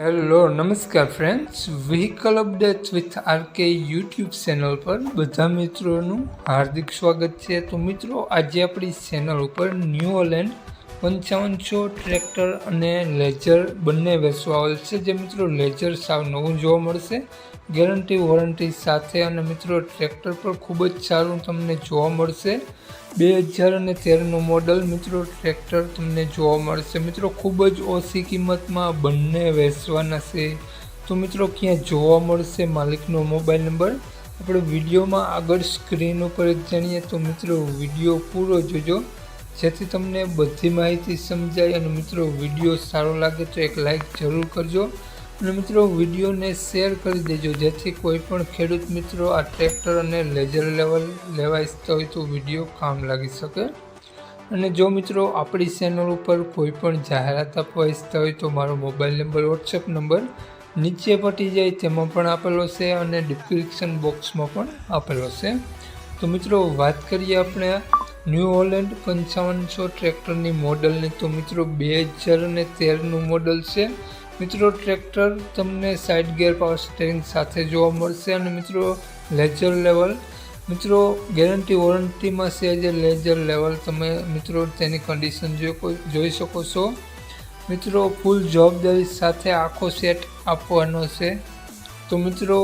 Hello નમસ્કાર friends vehicle update with RK YouTube channel પર બધા મિત્રોનું હાર્દિક સ્વાગત છે. તો મિત્રો, આજે આપણી ચેનલ ઉપર ન્યૂ ઓલેન્ડ પંચાવનસો ટ્રેક્ટર અને લેજર બંને વેચવા આવેલ છે. જે મિત્રો લેજર સાવ નવું જોવા મળશે. ગેરંટી, વોરંટી સાથે અને મિત્રો ટ્રેક્ટર પર ખૂબ જ સારું તમને જોવા મળશે. બે હજાર અને તેરનું મોડલ મિત્રો ટ્રેક્ટર તમને જોવા મળશે. મિત્રો ખૂબ જ ઓછી કિંમતમાં બંને વેચવાના છે. તો મિત્રો ક્યાં જોવા મળશે માલિકનો મોબાઈલ નંબર? આપણે વિડીયોમાં આગળ સ્ક્રીન ઉપર જાણીએ તો મિત્રો વીડિયો પૂરો જોજો. જેથી તમને બધી માહિતી સમજાય અને મિત્રો વીડિયો સારો લાગે તો એક લાઇક જરૂર કરજો. અને મિત્રો વિડીયોને શેર કરી દેજો. જેથી કોઈ પણ ખેડૂત મિત્રો આ ટ્રેક્ટર અને લેઝર લેવલ લેવા ઈચ્છતા હોય તો વીડિયો કામ લાગી શકે. અને જો મિત્રો આપણી ચેનલ ઉપર કોઈ પણ જાહેરાત આપવા ઈચ્છતા હોય તો મારો મોબાઈલ નંબર વોટ્સએપ નંબર નીચે પટી જાય, તેમાં પણ આપેલો છે અને ડિસ્ક્રિપ્શન બોક્સમાં પણ આપેલો છે. તો મિત્રો વાત કરીએ આપણે ન્યૂ હોલેન્ડ પંચાવનસો ટ્રેક્ટરની મોડલની તો મિત્રો બે હજાર અને તેરનું મોડલ છે. મિત્રો, ટ્રેક્ટર તમને સાઇડ ગેર પાવર સ્ટેરિંગ સાથે જોવા મળશે અને મિત્રો લેજર લેવલ મિત્રો ગેરંટી વોરંટીમાં છે જે લેજર લેવલ તમે મિત્રો, તેની કન્ડિશન જોઈ શકો છો. મિત્રો ફૂલ જવાબદારી સાથે આખો સેટ આપવાનો છે. તો મિત્રો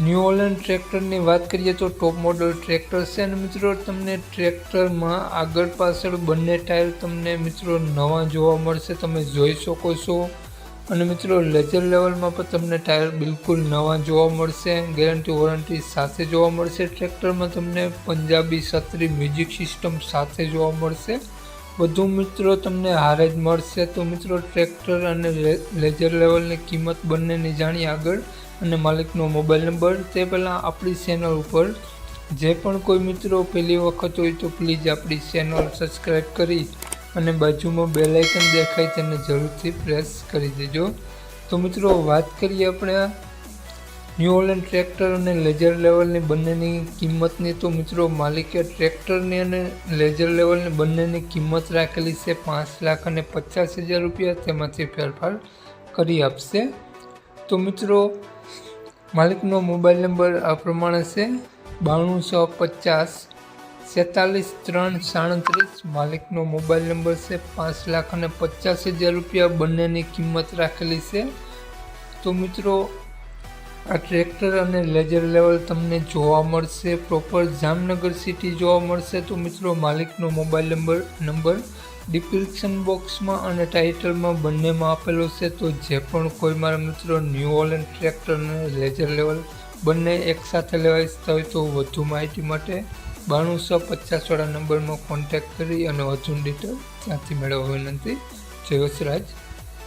ન્યૂ ઓલેન્ડ ટ્રેક્ટરની વાત કરીએ તો ટોપ મોડલ ટ્રેક્ટર છે અને મિત્રો, તમને ટ્રેક્ટરમાં આગળ પાછળ બંને ટાયર તમને મિત્રો નવા જોવા મળશે, તમે જોઈ શકો છો. અને મિત્રો, લેજર લેવલમાં પણ તમને ટાયર બિલકુલ નવા જોવા મળશે, ગેરંટી વોરંટી સાથે જોવા મળશે. ટ્રેક્ટરમાં તમને પંજાબી સત્રી મ્યુઝિક સિસ્ટમ સાથે જોવા મળશે. બધું મિત્રો, તમને હારે જ મળશે. તો મિત્રો, ટ્રેક્ટર અને લેજર લેવલની કિંમત બંનેની જાણી આગળ. અને માલિકનો મોબાઈલ નંબર તે પહેલાં આપણી ચેનલ ઉપર. જે પણ કોઈ મિત્રો પહેલી વખત હોય તો પ્લીઝ આપણી ચેનલ સબસ્ક્રાઈબ કરી અને બાજુમાં બે લાઇકન દેખાય તેને જરૂરથી પ્રેસ કરી દેજો. તો મિત્રો, વાત કરીએ આપણે ન્યૂ ઓલેન્ડ ટ્રેક્ટર અને લેજર લેવલની બંનેની કિંમતની. તો મિત્રો, માલિકે ટ્રેક્ટરની અને લેજર લેવલની બંનેની કિંમત રાખેલી છે પાંચ લાખ અને પચાસ હજાર રૂપિયા. તેમાંથી ફેરફાર કરી આપશે. તો મિત્રો માલિકનો મોબાઈલ નંબર આ પ્રમાણે છે બાણું સો પચાસ સેતાલીસ ત્રણ સાડત્રીસ. માલિકનો મોબાઈલ નંબર છે પાંચ લાખ અને પચાસ હજાર રૂપિયા. બંનેની કિંમત રાખેલી છે. તો મિત્રો આ ટ્રેક્ટર અને લેજર લેવલ તમને જોવા મળશે. પ્રોપર જામનગર સિટી જોવા મળશે. તો મિત્રો, માલિકનો મોબાઈલ નંબર નંબર ડિસ્ક્રિપ્શન બોક્સમાં અને ટાઇટલમાં બંનેમાં આપેલો છે. તો જે પણ કોઈ મારા મિત્રો ન્યૂ ઓલેન્ડ ટ્રેક્ટર અને લેજર લેવલ બંને એકસાથે લેવા ઈચ્છતા હોય તો વધુ માહિતી માટે બાણુંસો પચાસવાળા નંબરમાં કોન્ટેક્ટ કરી અને વધુ ડિટેલ ત્યાંથી મેળવવા વિનંતી. જય વસરાજ.